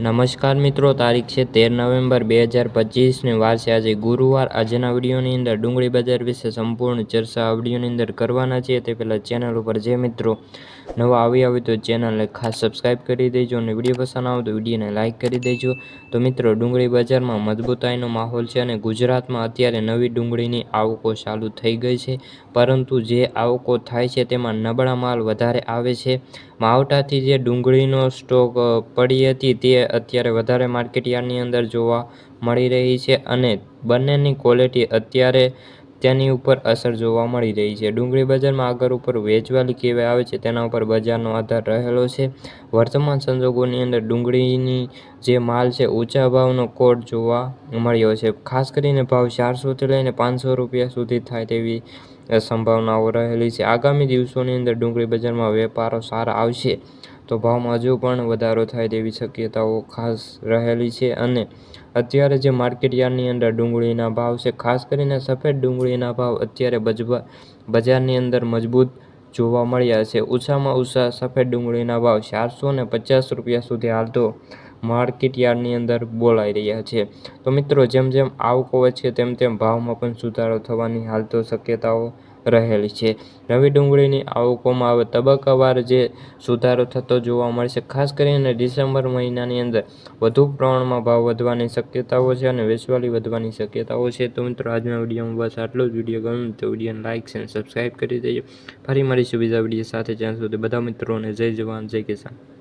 નમસ્કાર મિત્રો, તારીખ છે તેર નવેમ્બર બે હજાર પચીસને વાર છે. આજે ગુરુવાર. આજના વિડીયોની અંદર ડુંગળી બજાર વિશે સંપૂર્ણ ચર્ચા આ વિડીયોની અંદર કરવાના છીએ. તે પહેલાં ચેનલ ઉપર જે મિત્રો નવા આવી આવે તો ચેનલને ખાસ સબસ્ક્રાઈબ કરી દેજો અને વીડિયો પસંદ આવે તો વિડીયોને લાઇક કરી દેજો. તો મિત્રો, ડુંગળી બજારમાં મજબૂતાઈનો માહોલ છે અને ગુજરાતમાં અત્યારે નવી ડુંગળીની આવકો ચાલુ થઈ ગઈ છે. પરંતુ જે આવકો થાય છે તેમાં નબળા માલ વધારે આવે છે. માવટાથી જે ડુંગળીનો સ્ટોક પડી હતી તે અત્યારે વધારે માર્કેટ યાર્ડની અંદર જોવા મળી રહી છે અને બંનેની ક્વોલિટી અત્યારે તેની ઉપર અસર જોવા મળી રહી છે. ડુંગળી બજારમાં આગળ ઉપર વેચવાલી કહેવાય આવે છે, તેના ઉપર બજારનો આધાર રહેલો છે. વર્તમાન સંજોગોની અંદર ડુંગળીની જે માલ છે, ઊંચા ભાવનો કોટ જોવા મળ્યો છે. ખાસ કરીને ભાવ ચારસોથી લઈને પાંચસો રૂપિયા સુધી થાય તેવી સંભાવનાઓ રહેલી છે. આગામી દિવસોની અંદર ડુંગળી બજારમાં વેપારો સારા આવશે તો ભાવમાં હજુ પણ વધારો થાય તેવી શક્યતાઓ ખાસ રહેલી છે અને અત્યારે જે માર્કેટ યાર્ડની અંદર ડુંગળીના ભાવ છે, ખાસ કરીને સફેદ ડુંગળીના ભાવ અત્યારે બજારની અંદર મજબૂત જોવા મળ્યા છે. ઓછામાં ઓછા સફેદ ડુંગળીના ભાવ ચારસો પચાસ રૂપિયા સુધી હાલ તો માર્કેટ યાર્ડની અંદર બોલાઈ રહ્યા છે. તો મિત્રો, જેમ જેમ આવકો વધશે તેમ તેમ ભાવમાં પણ સુધારો થવાની હાલ તો શક્યતાઓ રહેલી છે. નવી ડુંગળીની આવકોમાં હવે તબક્કાવાર જે સુધારો થતો જોવા મળશે, ખાસ કરીને ડિસેમ્બર મહિનાની અંદર વધુ પ્રમાણમાં ભાવ વધવાની શક્યતાઓ છે અને વેચવાલી વધવાની શક્યતાઓ છે. તો મિત્રો, આજના વિડીયોમાં બસ આટલો જ. વીડિયો ગમ્યો તો વિડીયોને લાઇક અને સબસ્ક્રાઈબ કરી દેજો. ફરી મળીશું બીજા વીડિયો સાથે. જ્યાં સુધી બધા મિત્રોને જય જવાન, જય કિસાન.